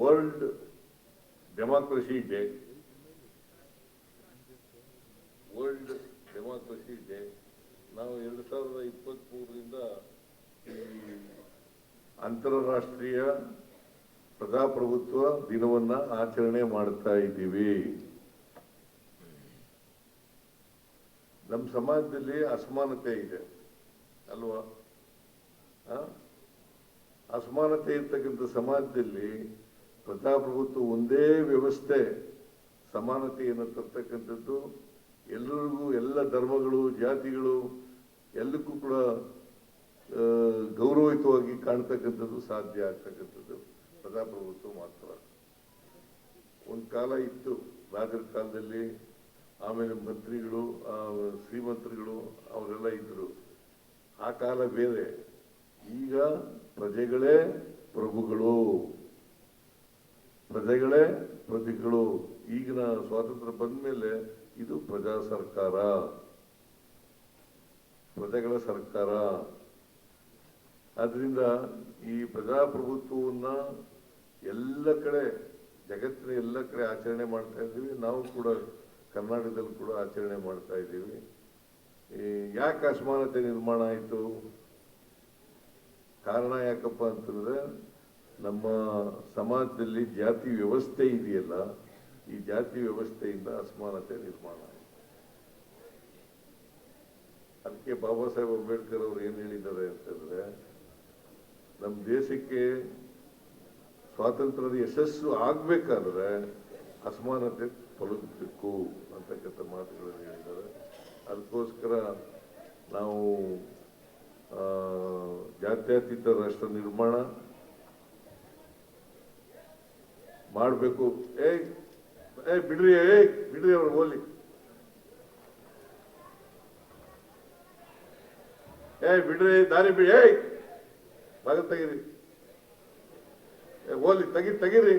World democracy day. World democracy day. ನಾವು ಎರಡು ಸಾವಿರದ ಇಪ್ಪತ್ತ್ಮೂರರಿಂದ ಅಂತಾರಾಷ್ಟ್ರೀಯ ಪ್ರಜಾಪ್ರಭುತ್ವ ದಿನವನ್ನ ಆಚರಣೆ ಮಾಡ್ತಾ ಇದ್ದೀವಿ. ನಮ್ಮ ಸಮಾಜದಲ್ಲಿ ಅಸಮಾನತೆ ಇದೆ, ಅಲ್ವಾ? ಅಸಮಾನತೆ ಇರ್ತಕ್ಕಂಥ ಸಮಾಜದಲ್ಲಿ ಪ್ರಜಾಪ್ರಭುತ್ವ ಒಂದೇ ವ್ಯವಸ್ಥೆ, ಸಮಾನತೆಯನ್ನು ತರ್ತಕ್ಕಂಥದ್ದು, ಎಲ್ಲರಿಗೂ ಎಲ್ಲ ಧರ್ಮಗಳು, ಜಾತಿಗಳು ಎಲ್ಲಕ್ಕೂ ಕೂಡ ಗೌರವಯುತವಾಗಿ ಕಾಣ್ತಕ್ಕಂಥದ್ದು ಸಾಧ್ಯ ಆಗ್ತಕ್ಕಂಥದ್ದು. ಪ್ರಜಾಪ್ರಭುತ್ವ ಮಾತ್ರ. ಒಂದು ಕಾಲ ಇತ್ತು, ರಾಜರ ಕಾಲದಲ್ಲಿ ಆಮೇಲೆ ಮಂತ್ರಿಗಳು ಶ್ರೀಮಂತ್ರಿಗಳು ಅವರೆಲ್ಲ ಇದ್ರು. ಆ ಕಾಲ ಬೇರೆ. ಈಗ ಪ್ರಜೆಗಳೇ ಪ್ರಭುಗಳು. ಪ್ರಜೆಗಳೇ ಪ್ರಜೆಗಳು ಈಗಿನ ಸ್ವಾತಂತ್ರ್ಯ ಬಂದ ಮೇಲೆ ಇದು ಪ್ರಜಾ ಸರ್ಕಾರ. ಪ್ರಜೆಗಳ ಸರ್ಕಾರ. ಆದ್ರಿಂದ ಈ ಪ್ರಜಾಪ್ರಭುತ್ವವನ್ನ ಎಲ್ಲ ಕಡೆ, ಜಗತ್ತಿನ ಎಲ್ಲ ಕಡೆ ಆಚರಣೆ ಮಾಡ್ತಾ ಇದ್ದೀವಿ. ನಾವು ಕೂಡ ಕರ್ನಾಟಕದಲ್ಲಿ ಕೂಡ ಆಚರಣೆ ಮಾಡ್ತಾ ಇದ್ದೀವಿ. ಯಾಕೆ ಅಸಮಾನತೆ ನಿರ್ಮಾಣ ಆಯಿತು? ಕಾರಣ ಯಾಕಪ್ಪ ಅಂತಂದ್ರೆ ನಮ್ಮ ಸಮಾಜದಲ್ಲಿ ಜಾತಿ ವ್ಯವಸ್ಥೆ ಇದೆಯಲ್ಲ, ಈ ಜಾತಿ ವ್ಯವಸ್ಥೆಯಿಂದ ಅಸಮಾನತೆ ನಿರ್ಮಾಣ ಅದಕ್ಕೆ ಬಾಬಾ ಸಾಹೇಬ್ ಅಂಬೇಡ್ಕರ್ ಅವರು ಏನ್ ಹೇಳಿದ್ದಾರೆ ಅಂತಂದ್ರೆ ನಮ್ಮ ದೇಶಕ್ಕೆ ಸ್ವಾತಂತ್ರ್ಯದ ಯಶಸ್ಸು ಆಗ್ಬೇಕಾದ್ರೆ ಅಸಮಾನತೆ ತೊಲಗಬೇಕು ಅಂತಕ್ಕಂಥ ಮಾತುಗಳನ್ನು ಹೇಳಿದ್ದಾರೆ. ಅದಕ್ಕೋಸ್ಕರ ನಾವು ಜಾತ್ಯತೀತ ರಾಷ್ಟ್ರ ನಿರ್ಮಾಣ ಮಾಡಬೇಕು. ಏ ಏ ಬಿಡ್ರಿ ಏ ಬಿಡ್ರಿ ಅವ್ರು ಹೋಗ್ಲಿ ಏ ಬಿಡ್ರಿ, ದಾರಿ ಬಿಡಿ ಏಯ್ ಭಾಗ ತೆಗೀರಿ. ಹೋಲಿ ತೆಗಿ, ತೆಗೀರಿ.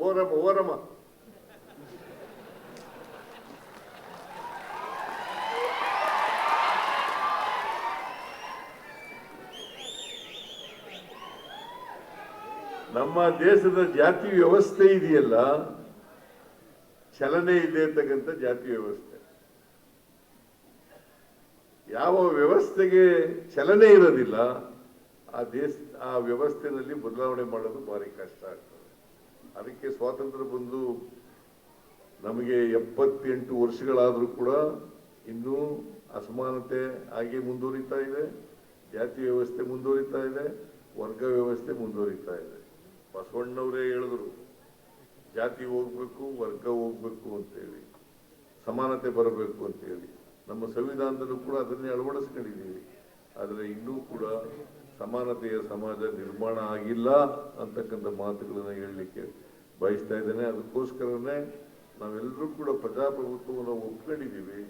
ಓರಮ್ಮ ಓರಮ್ಮ. ನಮ್ಮ ದೇಶದ ಜಾತಿ ವ್ಯವಸ್ಥೆ ಇದೆಯಲ್ಲ, ಚಲನೆ ಇದೆ ಅಂತಕ್ಕಂಥ ಜಾತಿ ವ್ಯವಸ್ಥೆ. ಯಾವ ವ್ಯವಸ್ಥೆಗೆ ಚಲನೆ ಇರೋದಿಲ್ಲ, ಆ ದೇಶ, ಆ ವ್ಯವಸ್ಥೆನಲ್ಲಿ ಬದಲಾವಣೆ ಮಾಡೋದು ಭಾರಿ ಕಷ್ಟ ಆಗ್ತದೆ. ಅದಕ್ಕೆ ಸ್ವಾತಂತ್ರ್ಯ ಬಂದು ನಮಗೆ ಎಪ್ಪತ್ತೆಂಟು ವರ್ಷಗಳಾದರೂ ಕೂಡ ಇನ್ನೂ ಅಸಮಾನತೆ ಹಾಗೆ ಮುಂದುವರಿತಾ ಇದೆ, ಜಾತಿ ವ್ಯವಸ್ಥೆ ಮುಂದುವರಿತಾ ಇದೆ, ವರ್ಗ ವ್ಯವಸ್ಥೆ ಮುಂದುವರಿತಾ ಇದೆ. ಬಸವಣ್ಣವರೇ ಹೇಳಿದ್ರು, ಜಾತಿ ಹೋಗ್ಬೇಕು, ವರ್ಗ ಹೋಗ್ಬೇಕು ಅಂತೇಳಿ, ಸಮಾನತೆ ಬರಬೇಕು ಅಂತೇಳಿ. ನಮ್ಮ ಸಂವಿಧಾನದಲ್ಲೂ ಕೂಡ ಅದನ್ನೇ ಅಳವಡಿಸ್ಕೊಂಡಿದ್ದೀವಿ. ಆದರೆ ಇನ್ನೂ ಕೂಡ ಸಮಾನತೆಯ ಸಮಾಜ ನಿರ್ಮಾಣ ಆಗಿಲ್ಲ ಅಂತಕ್ಕಂಥ ಮಾತುಗಳನ್ನು ಹೇಳಲಿಕ್ಕೆ ಬಯಸ್ತಾ ಇದ್ದೇನೆ. ಅದಕ್ಕೋಸ್ಕರನೇ ನಾವೆಲ್ಲರೂ ಕೂಡ ಪ್ರಜಾಪ್ರಭುತ್ವವನ್ನು ಒಪ್ಕೊಂಡಿದ್ದೀವಿ.